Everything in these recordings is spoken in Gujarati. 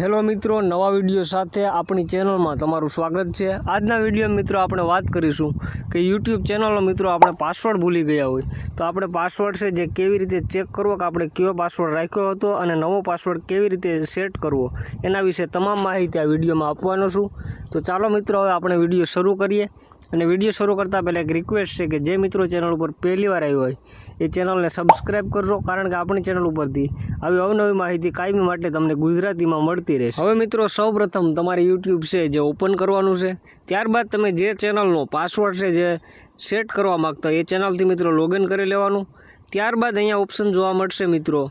હેલો મિત્રો, નવા વીડિયો સાથે આપણી ચેનલમાં તમારું સ્વાગત છે. આજના વીડિયો મિત્રો આપણે વાત કરીશું કે યુટ્યુબ ચેનલનો મિત્રો આપણે પાસવર્ડ ભૂલી ગયા હોય. તો આપણે પાસવર્ડ છે જે કેવી રીતે ચેક કરવો, કે આપણે કયો પાસવર્ડ રાખ્યો હતો અને નવો પાસવર્ડ કેવી રીતે સેટ કરવો, એના વિશે તમામ માહિતી આ વિડીયોમાં આપવાનો છું. તો ચાલો મિત્રો, હવે આપણે વીડિયો શરૂ કરીએ. અને વીડિયો શરૂ કરતાં પહેલાં એક રિક્વેસ્ટ છે કે જે મિત્રો ચેનલ ઉપર પહેલી વાર આવ્યો હોય, એ ચેનલને સબસ્ક્રાઈબ કરજો કારણ કે આપણી ચેનલ ઉપરથી આવી અવનવી માહિતી કાયમી માટે તમને ગુજરાતીમાં મળતી રહેશે. હવે મિત્રો, સૌપ્રથમ તમારી યુટ્યુબ છે જે ઓપન કરવાનું છે. ત્યારબાદ તમે જે ચેનલનો પાસવર્ડ છે જે સેટ કરવા માગતા એ ચેનલથી મિત્રો લોગિન કરી લેવાનું. ત્યારબાદ અહીંયા ઓપ્શન જોવા મળશે મિત્રો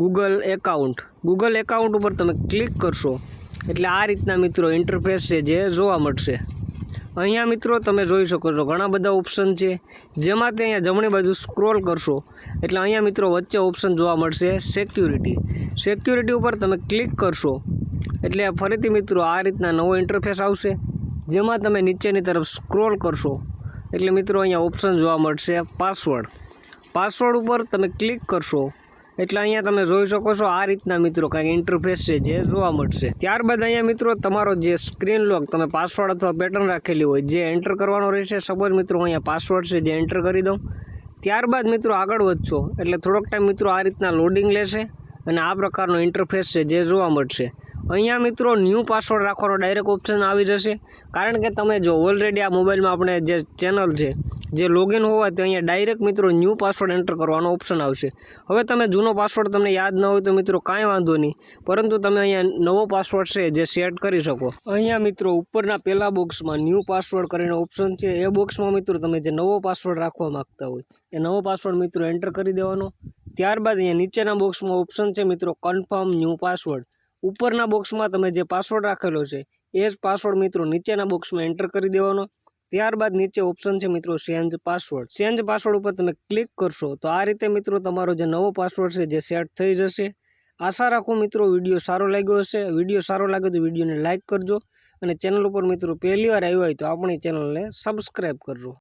ગૂગલ એકાઉન્ટ ગૂગલ એકાઉન્ટ ઉપર તમે ક્લિક કરશો. એટલે આ રીતના મિત્રો ઇન્ટરફેસ છે જે જોવા મળશે. અહીંયા મિત્રો તમે જોઈ શકો છો, ઘણા બધા ઓપ્શન છે. જેમાં તે અહીંયા જમણી બાજુ સ્ક્રોલ કરશો, એટલે અહીંયા મિત્રો વચ્ચે ઓપ્શન જોવા મળશે સિક્યુરિટી સિક્યુરિટી ઉપર તમે ક્લિક કરશો, એટલે ફરીથી મિત્રો આ રીતના નવો ઇન્ટરફેસ આવશે, જેમાં તમે નીચેની તરફ સ્ક્રોલ કરશો, એટલે મિત્રો અહીંયા ઓપ્શન જોવા મળશે પાસવર્ડ પાસવર્ડ ઉપર તમે ક્લિક કરશો એટલે અહીંયા તમે જોઈ શકો છો આ રીતના મિત્રો કાંઈક ઇન્ટરફેસ છે જે જોવા મળશે. ત્યારબાદ અહીંયા મિત્રો તમારો જે સ્ક્રીન લોક તમે પાસવર્ડ અથવા પેટર્ન રાખેલી હોય, જે એન્ટર કરવાનો રહેશે સપોઝ મિત્રો અહીંયા પાસવર્ડ છે જે એન્ટર કરી દઉં. ત્યારબાદ મિત્રો આગળ વધશો, એટલે થોડોક ટાઈમ મિત્રો આ રીતના લોડિંગ લેશે અને આ પ્રકારનો ઇન્ટરફેસ છે જે જોવા મળશે. અહીંયા મિત્રો ન્યૂ પાસવર્ડ રાખવાનો ડાયરેક્ટ ઓપ્શન આવી જશે. કારણ કે તમે જો ઓલરેડી આ મોબાઈલમાં આપણે જે ચેનલ છે, જે લોગિન હોવાથી અહીંયા ડાયરેક્ટ મિત્રો ન્યૂ પાસવર્ડ એન્ટર કરવાનો ઓપ્શન આવશે. હવે તમે જૂનો પાસવર્ડ તમને યાદ ન હોય તો મિત્રો કાંઈ વાંધો નહીં. પરંતુ તમે અહીંયા નવો પાસવર્ડ છે જે સેટ કરી શકો. અહીંયા મિત્રો ઉપરના પહેલા બોક્સમાં ન્યૂ પાસવર્ડ કરીને ઓપ્શન છે. એ બોક્સમાં મિત્રો તમે જે નવો પાસવર્ડ રાખવા માગતા હોય, એ નવો પાસવર્ડ મિત્રો એન્ટર કરી દેવાનો. ત્યારબાદ અહીંયા નીચેના બોક્સમાં ઓપ્શન છે મિત્રો કન્ફર્મ ન્યૂ પાસવર્ડ ઉપરના બોક્સમાં તમે જે પાસવર્ડ રાખેલો છે, એ જ પાસવર્ડ મિત્રો નીચેના બોક્સમાં એન્ટર કરી દેવાનો. ત્યારબાદ નીચે ઓપ્શન છે મિત્રો ચેન્જ પાસવર્ડ ચેન્જ પાસવર્ડ ઉપર તમે ક્લિક કરશો તો આ રીતે મિત્રો તમારો જે નવો પાસવર્ડ છે જે સેટ થઈ જશે. આશા રાખું મિત્રો વીડિયો સારો લાગ્યો હશે. વીડિયો સારો લાગે તો વિડીયોને લાઇક કરજો અને ચેનલ ઉપર મિત્રો પહેલી વાર આવ્યો હોય તો આપણી ચેનલને સબસ્ક્રાઈબ કરજો.